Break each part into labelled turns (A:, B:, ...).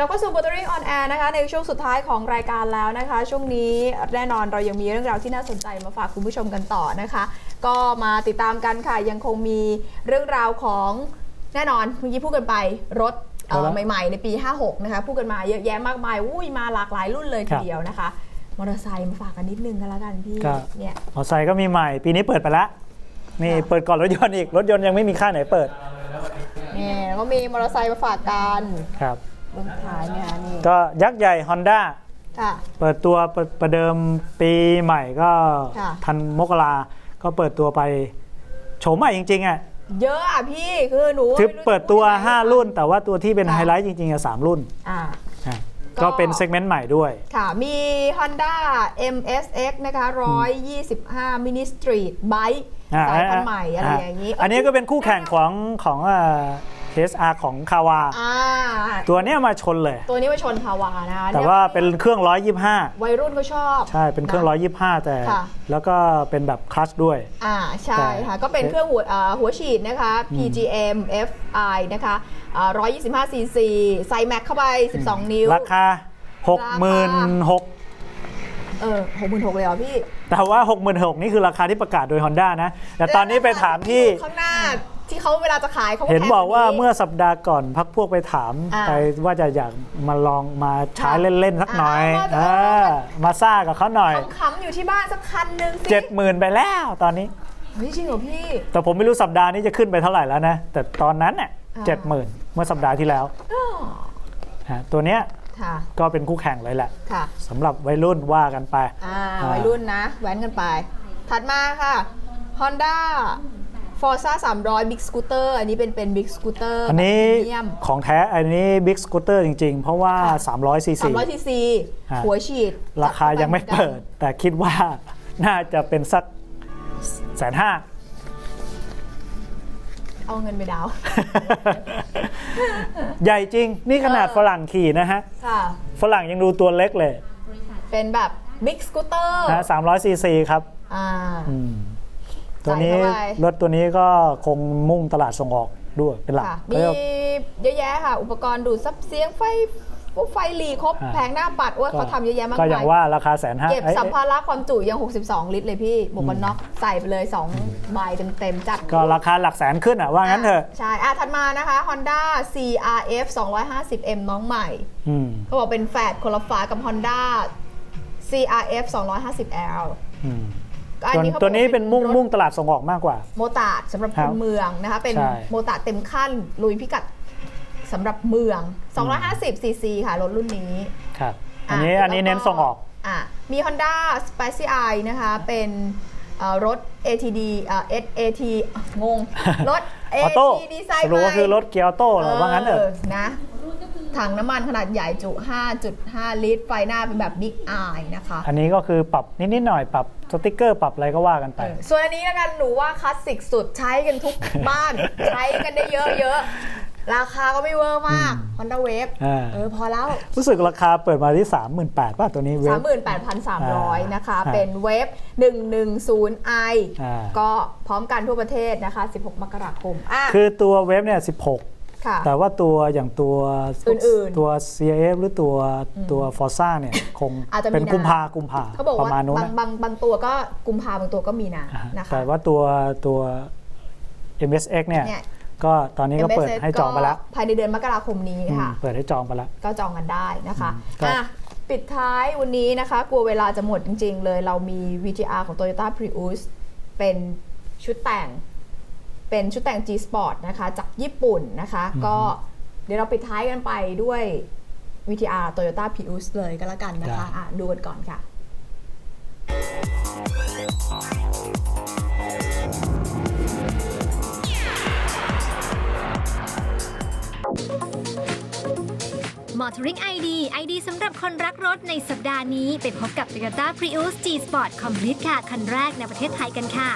A: เราก็สู่ Motoring on Air นะคะ ในช่วงสุดท้ายของรายการแล้วนะคะ ช่วงนี้แน่นอนเรายังมีเรื่องราวที่น่าสนใจมาฝากคุณผู้ชมกันต่อนะคะ ก็มาติดตามกันค่ะ ยังคงมีเรื่องราวของแน่นอนเมื่อกี้พูดกันไปรถเอ่อ
B: ครับ
A: ใหม่ๆ ในปี 56 นะคะ พูดกันมาเยอะแยะมากมายอุ้ยมาหลากหลายรุ่นเลยที
B: ครับ
A: เดียวนะคะ มอเตอร์ไซค์มาฝากกันนิดนึงกันแล้วกันพี่
B: ครับ
A: เนี่ย
B: มอเตอร์ไซค์ก็มีใหม่ ปีนี้เปิดไปแล้วนี่
A: ค่ะ
B: เปิดก่อนรถยนต์อีกรถยนต์ยังไม่มีค่ายไหนเปิด
A: เนี่ยแล้วก็มีมอเตอร์ไซค์มาฝากกัน
B: ครับ
A: เบื้องท้ายเนี่ยนี่
B: ก็ยักษ์ใหญ่ Honda
A: ค่ะ
B: เปิดตัวประประเดิมปีใหม่ก็
A: ค่ะ
B: ทันมกราก็เปิดตัวไปโฉมใหม่จริงๆอะ
A: เยอะอะพี่คือหนู
B: คือ
A: ไม่รู้จะ
B: เปิดตัว
A: พูยังไง
B: 5 รุ่น แต่ว่าตัวที่เป็น
A: ค่ะ
B: ไฮไลท์จริงๆอะสามรุ่น
A: อ่า
B: อะ
A: ก็
B: ก็เป็นเซกเมนต์ใหม่ด้วย
A: ค่ะ มี Honda MSX นะคะ 125 Mini Street Bike
B: อ่า
A: สายพันธุ์ใหม่อะไรอย่างนี้
B: อันนี้ก็เป็นคู่แข่งของของเคสอาของคาวา
A: อ่า
B: ตัวเนี้ยมาชนเลย
A: ตัวนี้มาชนคาวานะคะ
B: แต่ว่าเป็นเครื่อง 125
A: วัยรุ่นก็ชอบ
B: ใช่เป็นเครื่องะ 125 แต่
A: ค่ะ
B: แล้วก็เป็นแบบคลัชด้วย
A: อ่าใช่ค่ะ ก็เป็นเครื่องหัวอ่าหัวฉีดนะคะ PGM FI นะคะอ่า125 cc ใส่แม็กเข้าไป 12 นิ้ว
B: ราคา 66,000
A: เออ66,000เลยเหรอพี่
B: แต่ว่า 66,000 นี่คือราคาที่ประกาศโดย Honda นะ แต่ตอนนี้ไปถามที่
A: ข้างหน้า ที่เขาเวลาจะขายเขา
B: เห็นบอกว่า
A: แพง
B: เมื่อสัปดาห์ก่อนพักพวกไปถาม
A: อ่า
B: ไปว่าจะอยากมาลองมาใช้
A: ค่ะ
B: เล่นๆสักหน่อย
A: อ่า
B: เออมาซ่ากับเขาหน่อย
A: ขำๆอยู่ที่บ้านสักคันหนึ่งสิ
B: 70,000ไปแล้วตอนนี้
A: เฮ้ยจริงเหรอพี่
B: แต่ผมไม่รู้สัปดาห์นี้จะขึ้นไปเท่าไหร่แล้วนะ แต่ตอนนั้นเนี่ย
A: อ่า
B: เจ็ดหมื่นเมื่อสัปดาห์ที่แล้วฮะตัวเนี้ย
A: ค่ะ
B: ก็เป็นคู่แข่งเลยแหละ
A: ค่ะ
B: สำหรับวัยรุ่นว่ากันไป
A: อ่า
B: อ่า
A: วัยรุ่นนะ แว้นกันไป ถัดมาค่ะ Honda Forza 300 Big Scooter อันนี้เป็นเป็น Big Scooter
B: อันนี้
A: เยี่ยม
B: ของแท้อันนี้บิ๊กสกูตเตอร์จริง ๆ เพราะว่า
A: ค่ะ
B: 300ซีซี
A: 300 cc
B: ฮะ
A: หัวฉีด
B: ราคายังไม่เปิด แต่คิดว่าน่าจะเป็นสักแสนห้า
A: เอาเงินไปดาวน์
B: ใหญ่จริง นี่ขนาด
A: เออ
B: ฝรั่งขี่นะฮะ
A: ค่ะ
B: ฝรั่งยังดูตัวเล็กเลย
A: เป็นแบบ Big Scooter
B: นะ300ซีซีครับ
A: อ่า
B: อืม ตัวนี้
A: ใส่เข้าไป
B: รถตัวนี้ก็คงมุ่งตลาดส่งออกด้วยเป็นหลัก
A: ค่ะ
B: เขา
A: มี
B: เรียก
A: เยอะแยะค่ะ อุปกรณ์ดูดซับเสียงไฟพวกไฟหลีครบ
B: อ่า
A: แผงหน้าปัดโอ้ยเขาทำเยอะแยะมาก
B: ก็
A: มา
B: อย่าง
A: ย
B: ว่าราคาแสนห้า
A: เก็บสัมภาระความจุยัง 62 ลิตรเลยพี่หมวกกันน็อกใส่ไปเลย2ใบเต็มๆจัด
B: ก็ราคาหลักแสนขึ้นอะว่างั้นเถอะ
A: ใช่ อะ ถัดมานะคะ Honda CRF 250M น้องใหม่
B: อืม
A: เขาบอกเป็นแฝดคนละฝากับ Honda CRF 250L
B: อืม
A: อัน
B: ตัว
A: นี้เขา
B: ตัวนี้
A: บอกา
B: เป็นมุ่ง
A: รถ
B: มุ่งตลาดส่งออกมากกว่า
A: โมตาร์ดสำหรับ
B: ครั
A: ค
B: บ
A: นเมืองนะคะ เป็น
B: ใช่
A: โมตาร์ดเต็มขั้น ลุยพิกัดสำหรับเมือง 250 cc ค่ะรถรุ่นนี้
B: ครับอันนี้ะอันนี้
A: แล้ว
B: เน้นส่งออก
A: อะมี Honda s p a c i i นะคะ เป็นเอ่อรถ ATD เอ่อ SAT อะงง รถ
B: ออโต้
A: AT ดีไซน์
B: สรุปก็คือรถเกียร์ออโต้เหรอว่างั้นเถอะ
A: นะ ถังน้ำมันขนาดใหญ่จุ 5.5 ลิตร ไฟหน้าเป็นแบบ Big Eye นะคะ
B: อันนี้ก็คือปรับนิด ๆ หน่อย ปรับสติกเกอร์ปรับอะไรก็ว่ากันไป
A: เออส่วนอันนี้แล้วกันหนูว่าคลาสสิกสุดใช้กันทุกบ้าน ใช้กันได้เยอะ ๆ ราคาก็ไม่เวอร์มาก Honda Wave
B: อ่า
A: เออพอแล้ว
B: รู้สึกราคาเปิดมาที่ 38,000ป่ะตัวนี้เว็บ
A: 38,300 นะคะ
B: อ่า
A: เป็นเว็บ 110i
B: อ่า
A: ก็พร้อมกันทั่วประเทศนะคะ 16 มกราคมอะ
B: คือตัวเว็บเนี่ย16
A: ค่ะ
B: แต่ว่าตัวอย่างตัว
A: อื่นๆ
B: ตัว CIF หรือตัวตัว Forza เนี่ยคง
A: อาจจะมี
B: เป็น
A: นา
B: กุมภากุมภา
A: เขาบอก
B: ประ
A: ว่า
B: มาณนู้น
A: บาง
B: นะ
A: บางบางตัวก็กุมภาบางตัวก็มีนา
B: อ่าฮะ
A: นะคะ
B: แต่ว่าตัวตัว MSX เนี่ย
A: เนี่ย
B: ก็ตอนนี้ก็เปิด
A: MSS
B: ให้จองไปแล้ว
A: ภายในเดือนมกราคมนี้
B: อืม
A: ค่ะ
B: เปิดให้จองไปแล้ว
A: ก็จองกันได้นะคะ
B: อืมก็
A: อะปิดท้ายวันนี้นะคะ กลัวเวลาจะหมดจริง ๆ เลยเรามี VTR ของ Toyota Prius เป็นชุดแต่ง เป็นชุดแต่ง G Sport นะคะ จากญี่ปุ่นนะคะ ก็เดี๋ยวเราปิดท้ายกันไปด้วย VTR Toyota Prius เลยก็แล้วกันนะคะอะดูกันก่อนค่ะ
C: มอเตอร์ริง ID ID สำหรับคนรักรถในสัปดาห์นี้ไปพบกับ Toyota Prius G Sport Complete ค่ะ คันแรกในประเทศไทยกันค่ะ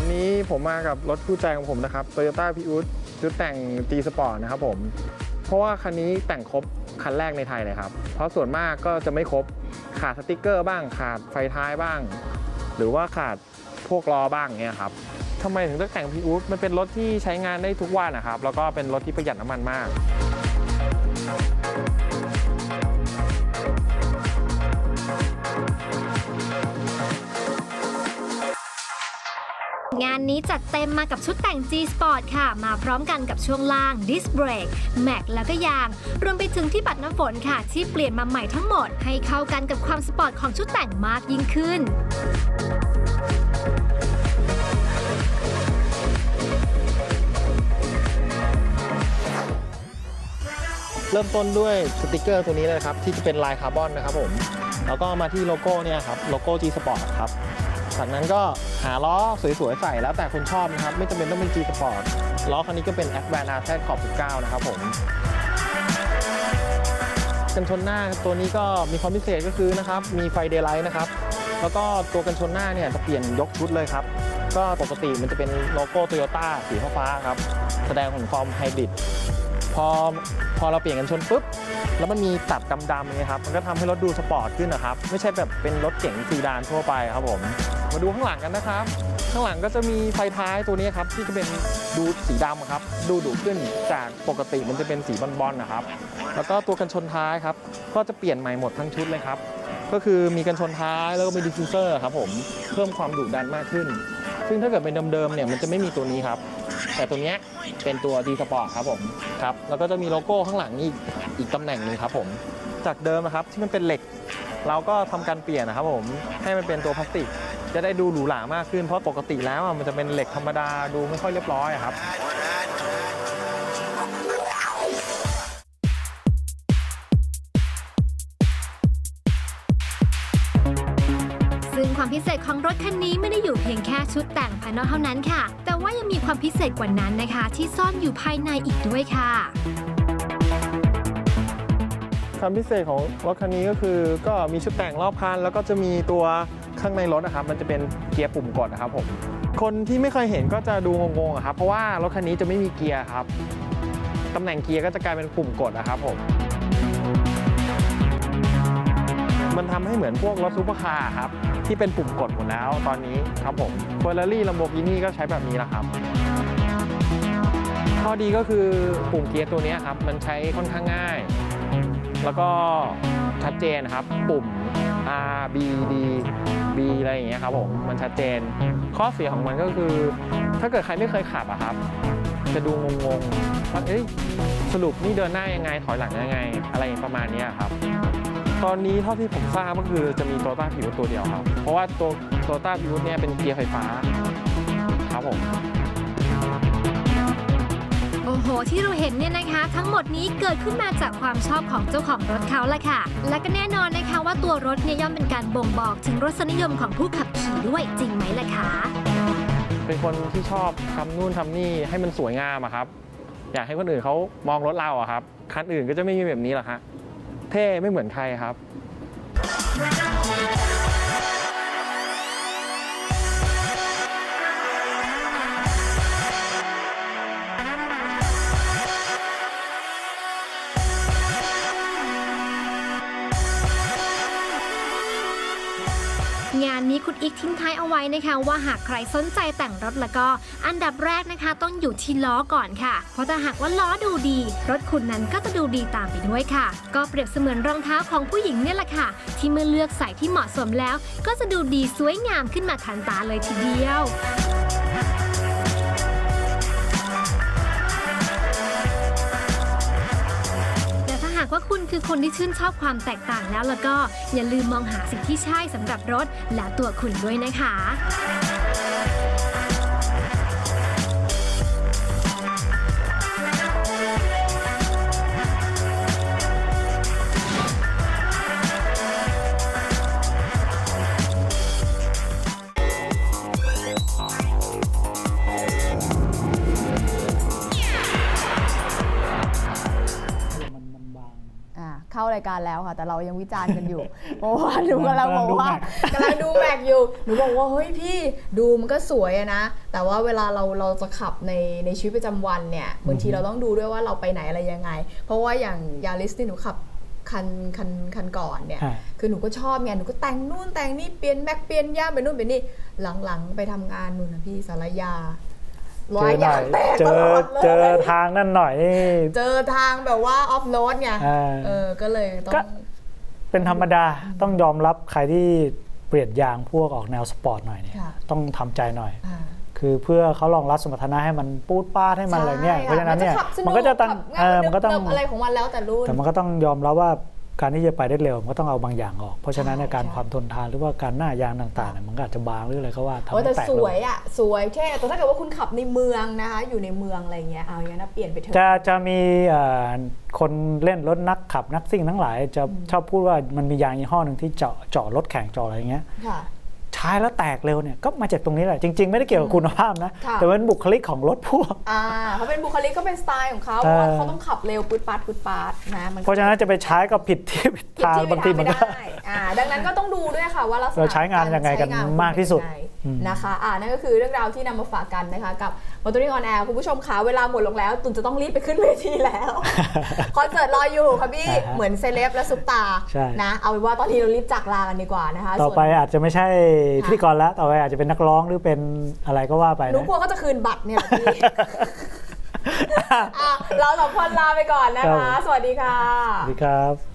D: วันนี้ผมมากับรถคู่ใจของผมนะครับ Toyota p r i u s ชุดแต่ง G Sport นะครับผม เพราะว่าคันนี้แต่งครบคันแรกในไทยเลยครับ เพราะส่วนมากก็จะไม่ครบขาดสติกเกอร์บ้างขาดไฟท้ายบ้าง หรือว่าขาดพวกล้อบ้างเงี้ยครับทำไมถึงเลือกแต่ง p r i u s มันเป็นรถที่ใช้งานได้ทุกวันนะครับ แล้วก็เป็นรถที่ประหยัดน้ำมันมาก
C: งานนี้จัดเต็มมากับชุดแต่ง G Sport ค่ะ มาพร้อมกันกับช่วงล่าง Disc Brake แม็กแล้วก็ยาง รวมไปถึงที่ปัดน้ำฝนค่ะ ที่เปลี่ยนมาใหม่ทั้งหมด ให้เข้ากันกับความสปอร์ตของชุดแต่งมากยิ่งขึ้น
D: เริ่มต้นด้วยสติกเกอร์ตัวนี้เลยครับ ที่จะเป็นลายคาร์บอนนะครับผม แล้วก็มาที่โลโก้เนี่ยครับ โลโก้ G Sport ครับ จากนั้นก็หาล้อสวยๆใส่แล้วแต่คนชอบนะครับ ไม่จำเป็นต้องเป็น G Sport ล้อคันนี้ก็เป็น a d v a n c e RZ ขอบ19 นะครับผมกันชนหน้าตัวนี้ก็มีความพิเศษก็คือนะครับมีไฟเดย์ไลท์นะครับแล้วก็ตัวกันชนหน้าเนี่ยจะเปลี่ยนยกชุดเลยครับ ก็ปกติมันจะเป็นโลโก้โตโยต้าสีฟ้าครับ แสดงถึงความไฮบริดพอ พอเราเปลี่ยนกันชนปุ๊บแล้วมันมีตัดดำๆอย่างเงี้ยครับมันก็ทำให้รถดูสปอร์ตขึ้นนะครับ ไม่ใช่แบบเป็นรถเก๋งซีดานทั่วไปครับผม มาดูข้างหลังกันนะครับ ข้างหลังก็จะมีไฟท้ายตัวนี้ครับที่จะเป็นดูสีดำครับ ดูดุขึ้นจากปกติมันจะเป็นสีบอลๆนะครับ แล้วก็ตัวกันชนท้ายครับก็จะเปลี่ยนใหม่หมดทั้งชุดเลยครับก็คือมีกันชนท้ายแล้วก็มีดิฟฟิวเซอร์ครับผมเพิ่มความดุดันมากขึ้น ซึ่งถ้าเกิดเป็นเดิมๆเนี่ยมันจะไม่มีตัวนี้ครับ แต่ตัวเนี้ยเป็นตัว D Sport ครับผมครับแล้วก็จะมีโลโก้ข้างหลังอีกอีกตำแหน่งหนึ่งครับผม จากเดิมนะครับที่มันเป็นเหล็ก เราก็ทำการเปลี่ยนนะครับผมให้มันเป็นตัวพลาสติก จะได้ดูหรูหรามากขึ้นเพราะปกติแล้วอะมันจะเป็นเหล็กธรรมดาดูไม่ค่อยเรียบร้อยอะครับ
C: ความพิเศษของรถคันนี้ไม่ได้อยู่เพียงแค่ชุดแต่งภายนอกเท่านั้นค่ะ แต่ว่ายังมีความพิเศษกว่านั้นนะคะ ที่ซ่อนอยู่ภายในอีกด้วยค่ะ
D: ความพิเศษของรถคันนี้ก็คือ ก็มีชุดแต่งรอบคันแล้วก็จะมีตัวข้างในรถนะครับ มันจะเป็นเกียร์ปุ่มกดนะครับผมคนที่ไม่เคยเห็นก็จะดูงงๆอะครับเพราะว่ารถคันนี้จะไม่มีเกียร์ครับตำแหน่งเกียร์ก็จะกลายเป็นปุ่มกดนะครับผมมันทำให้เหมือนพวกรถซูเปอร์คาร์ครับ ที่เป็นปุ่มกดหมดแล้วตอนนี้ครับผมเฟอร์รารี่ลัมโบกินี่ก็ใช้แบบนี้แหละครับ ข้อดีก็คือปุ่มเกียร์ตัวนี้ครับ มันใช้ค่อนข้างง่าย แล้วก็ชัดเจนครับ ปุ่ม R B D B อะไรอย่างเงี้ยครับผมมันชัดเจน ข้อเสียของมันก็คือ ถ้าเกิดใครไม่เคยขับอะครับ จะดูงงๆว่าเอ้ยสรุปนี่เดินหน้ายังไงถอยหลังยังไง อะไรประมาณนี้ครับ ตอนนี้เท่าที่ผมทราบก็คือจะมีโตต้าพิวตัวเดียวครับ เพราะว่าตัวโตต้าพิวเนี่ยเป็นเกียร์ไฟฟ้าครับผม
C: โอ้โห ที่เราเห็นเนี่ยนะคะ ทั้งหมดนี้เกิดขึ้นมาจากความชอบของเจ้าของรถเขาแหละค่ะ และก็แน่นอนนะคะว่าตัวรถเนี่ยย่อมเป็นการบ่งบอกถึงรสนิยมของผู้ขับขี่ด้วยจริงไหมล่ะคะ
D: เป็นคนที่ชอบทำนู่นทำนี่ให้มันสวยงามอะครับ อยากให้คนอื่นเขามองรถเราอะครับ คันอื่นก็จะไม่มีแบบนี้หรอกฮะ เท่ไม่เหมือนใครครับ
C: นี้คุณอีกทิ้งท้ายเอาไว้นะคะ ว่าหากใครสนใจแต่งรถแล้วก็ อันดับแรกนะคะ ต้องอยู่ที่ล้อก่อนค่ะ เพราะถ้าหากว่าล้อดูดี รถคุณนั้นก็จะดูดีตามไปด้วยค่ะ ก็เปรียบเสมือนรองเท้าของผู้หญิงเนี่ยแหละค่ะ ที่เมื่อเลือกใส่ที่เหมาะสมแล้ว ก็จะดูดีสวยงามขึ้นมาทันตาเลยทีเดียวากว่าคุณคือคนที่ชื่นชอบความแตกต่างแล้วแล้วก็อย่าลืมมองหาสิ่งที่ใช่สำหรับรถและตัวคุณด้วยนะคะา
A: เข้ารายการแล้วค่ะ แต่เรายังวิจารณ์กันอยู่ เพราะว่าหนูกำลังบอกว่ากำลังดูแม็กอยู่หนูบอกว่าเฮ้ยพี่ดูมันก็สวยอะนะ แต่ว่าเวลาเราเราจะขับในในชีวิตประจำวันเนี่ยบางทีเราต้องดูด้วยว่าเราไปไหนอะไรยังไง เพราะว่าอย่างยาริสที่หนูขับคันคันคันก่อนเนี่ย
B: ฮะ
A: คือหนูก็ชอบไงหนูก็แต่งนู่นแต่งนี่เปลี่ยนแม็กเปลี่ยนย่ามไปนู่นไปนี่หลังๆไปทำงานนู่นนะพี่สารยา
B: เจ
A: ร้อย
B: อหน่
A: ยา
B: อย
A: งแตก
B: เจ
A: ต
B: อ
A: ลอดเลย
B: เจอทางนั่นหน่อยนี่
A: เจอทางแบบว่าออฟโรดไง
B: อ่า
A: เออก็เลยต้อ
B: ก็
A: ง
B: เป็นธรรมดาต้องยอมรับใครที่เปลี่ยนยางพวกออกแนวสปอร์ตหน่อยเนี่ย
A: ค่ะ
B: ต้องทำใจหน่อย
A: อ่า
B: คือเพื่อเขารองรับสมรรถนะให้มันปูดป้าดให้มันอะไรเนี่ย
A: ใช่
B: เพราะฉะนั้นเนี่ย
A: ขับส
B: มันก็จะต้อง
A: ขับ
B: เออ
A: ง่าย
B: มันก็ต้อง
A: เนิบๆอะไรของมันแล้วแต่รุ่น
B: แต่มันก็ต้องยอมรับว่า การที่จะไปได้เร็วมันก็ต้องเอาบางอย่างออก เพราะฉะนั้นในยการ
A: ใช่
B: ความทนทานหรือว่าการหน้ายางต่างๆเนี่ยมันก็อาจจะบางหรืออะไรก็ว่าทำ
A: โอ้
B: ให้
A: แต่
B: แตก
A: ส
B: ล
A: วย
B: ง
A: อะสวยเท่แต่ถ้าเกิดว่าคุณขับในเมืองนะคะอยู่ในเมืองอะไรเงี้ยเอาอย่างนั้นนะเปลี่ยนไปเถอะ
B: จะจะมีเอ่อคนเล่นรถนักขับนักซิ่งทั้งหลาย จะชอบพูดว่ามันมียางยี่ห้อหนึ่งที่เจาะเจาะรถแข่งเจาะอะไรอย่างเงี้ย
A: ค่ะ
B: ใช้แล้วแตกเร็วเนี่ยก็มาจากตรงนี้แหละจริง ๆ ไม่ได้เกี่ยวกับคุณภาพนะ
A: ค่ะ
B: แต่เป็นบุคลิกของรถพ่วง
A: อ่าเขาเป็นบุคลิกเขาเป็นสไตล์ของเขาเพ
B: เออ
A: ราะว่าเขาต้องขับเร็วปืดปาดปืดปาดนะมันก็
B: เพราะฉะนั้นจะไปใช้ก็ผิดที่ผิด
A: ผิด
B: ทาง
A: ที่
B: บางที
A: ผิด
B: มัน
A: ไม่
B: ก็
A: ได้อ่าดังนั้นก็ต้องดูด้วยค่ะว่าลักษณะ
B: เราใช้งานยังไงกัน
A: ใช้
B: มากที่สุด
A: เป็นยังไง
B: อืม
A: นะคะอ่านั่นก็คือเรื่องราวที่นำมาฝากกันนะคะ กับ Motoring on Air คุณผู้ชมคะเวลาหมดลงแล้ว ตุนจะต้องรีบไปขึ้นเวทีแล้วคอนเสิร์ตรออยู่ค่ะพี่
B: อ่าฮะ
A: เหมือนเซเลบและซุปตา
B: ใช่
A: นะเอาเป็นว่าตอนนี้เรารีบจากลากันดีกว่านะคะ
B: ต่อไป
A: ส่วน
B: อาจจะไม่ใช่พิธีกรแล้วต่อไปอาจจะเป็นนักร้องหรือเป็นอะไรก็ว่าไป
A: หนู
B: นะ
A: กลัวก็จะคืนบัตรเนี่ยแหละพี่อะเราสองคนลาไปก่อนนะคะ สวัสดีค่ะ
B: สวัสดีครับ